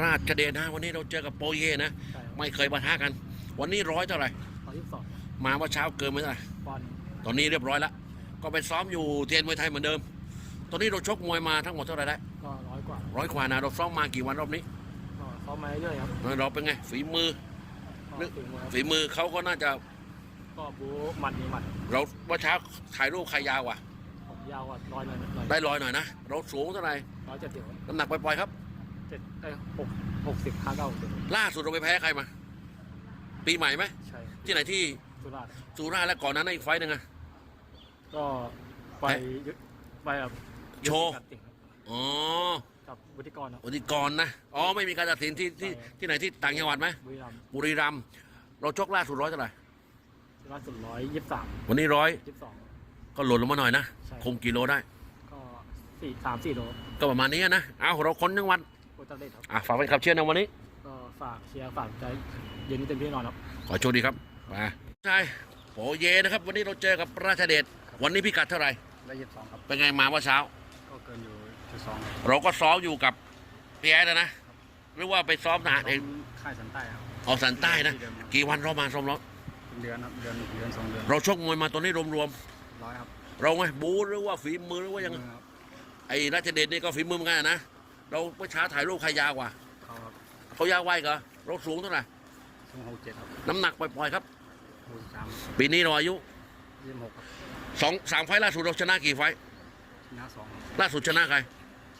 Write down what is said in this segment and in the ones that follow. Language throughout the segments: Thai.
ราชเดชนะวันนี้เราเจอกับโปเย่นะ ใช่ครับ ไม่เคยปะทะกัน วันนี้ร้อยเท่าไหร่ตอนที่สองมาว่าเช้าเกินไปเท่าไหร่บอลตอนนี้เรียบร้อยแล้วก็ไปซ้อมอยู่เทียนมวยไทยเหมือนเดิม ตอนนี้เราชกมวยมาทั้งหมดเท่าไหร่ได้ก็ร้อยกว่าร้อยกว่านะเราซ้อมมากี่วันรอบนี้ก็ซ้อมมาเรื่อยๆครับเราเป็นไงฝีมือก็ถึงมือครับฝีมือเขาก็น่าจะก็บู๊หมัดมีหมัดเราว่าเช้าถ่ายรูปใครยาวกว่าผมยาวกว่าร้อยหน่อยหน่อยได้ร้อยหน่อยนะ เราสูงเท่าไหร่ร้อยเจ็ดสิบน้ำหนักปล่อยๆครับ เจ็ดเอ้ยหกหกสิบห้าเก้าสิบล่าสุดเราไปแพ้ใครมา ปีใหม่ไหม ใช่ที่ไหนที่สุราษฎร์สุราษฎร์และก่อนนั้นอีกไฟต์หนึงอะ ก็ไปยึดไปแบบโชว์กัดติ่งครับอ๋อกับวุฒิกรครับ วันที่ก่อนนะ อ๋อ ไม่มีการตัดสินที่ที่ใช่ ที่ไหนที่ต่างจังหวัดไหมบุรีรัมย์บุรีรัมย์เราชกล่าสุดร้อยเท่าไหร่ ล่าสุดร้อยยี่สิบสามวันนี้ร้อยยี่สิบสอง ก็หล่นลงมาหน่อยนะ ใช่คงกิโลได้ ก็สี่สามสี่โลก็ประมาณนี้นะ เอาเราคนจังหวัด โคตรเล่ครับอะฝากเป็นขับเชียร์ในวันนี้ ก็ฝากเชียร์ฝากใจเย็นนี้เต็มที่แน่นอนครับ ขอโชคดีครับมาใช่โปเยนะครับ วันนี้เราเจอกับราชเดชวันนี้พิกัดเท่าไหร่ได้ยี่สิบสองครับ เป็นไงมาเมื่อเช้า ก็เกินอยู่จุดสองเราก็ซ้อมอยู่กับพี่แอดนะหรือว่าไปซ้อมทหารเองค่ายสันใต้ครับออกสันใต้นะ กี่วันเรามาซ้อมเราเดือนครับเดือนเดือนสองเดือนเราชกมวยมาตอนนี้รวมร้อยครับ ๆ เราไงบูหรือว่าฝีมือหรือว่ายังไงครับไอ้ราชเดชนี่ก็ฝีมือเหมือนกันนะ เราเมื่อเช้าถ่ายรูปใครยาวกว่าเขาครับเขายาวไวกว่าเราสูงเท่าไหร่ช่วงหกเจ็ดครับน้ำหนักปล่อยๆครับหกสามปีนี้เราอายุยี่สิบหกครับสองสามไฟล์ล่าสุดเราชนะกี่ไฟล์ชนะสองครับล่าสุดชนะใคร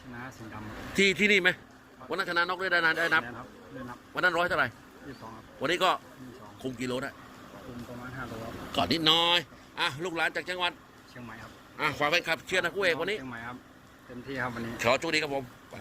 ชนะสิงห์ดำครับที่ที่นี่ไหมวันนั้นชนะนอกได้ได้นานได้นับแครับเดินนับวันนั้นร้อยเท่าไหร่ยี่สิบสองครับวันนี้ก็ยี่สิบสองคุมกิโลได้คุมประมาณห้าโลครับก่อนนิดน้อยอะลูกหลานจากจังหวัดเชียงใหม่ครับอะฝากแฟนคลับเชียร์นะคู่เอกวันนี้เชียงใหม่ครับ เต็มที่ครับวันนี้ขอโชคดีครับผมไป